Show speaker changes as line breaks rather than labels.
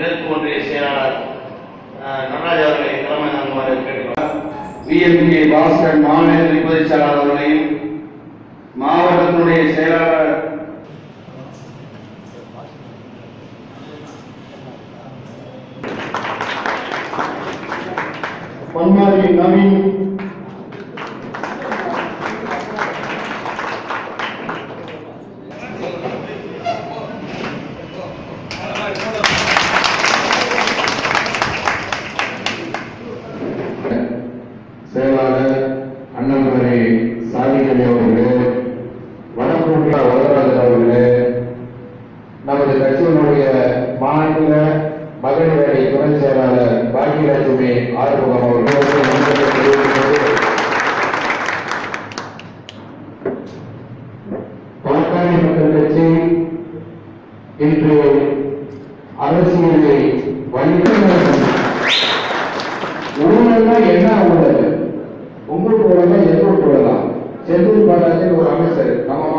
மேற்கு ஒன்றிய செயலாளர் நடராஜ் அவர்களை தலைமை தாங்குமாறு கேட்டுக்கொள்ளார் பிஎம்பிஏ பாஸ்கர் மாநில நிபுணர் செயலாளர் அவர்களையும் மாவட்டத்தினுடைய செயலாளர்
பன்மாரி நவீன் நமது கட்சியினுடைய மாநில மகளிர் அணி துணை செயலாளர் பாக்கியலட்சுமி ஆறுமுகம் அவர்கள் நன்றிகளை பாட்டாளி மக்கள் கட்சி இன்று அரசியலை வலிமையாக ஊழல்னா என்ன ஊழல்? உங்களுக்கு ஊழலா எங்களுக்கு ஊழலா? செந்தூர் பாலாஜி ஒரு அமைச்சர் நம்ம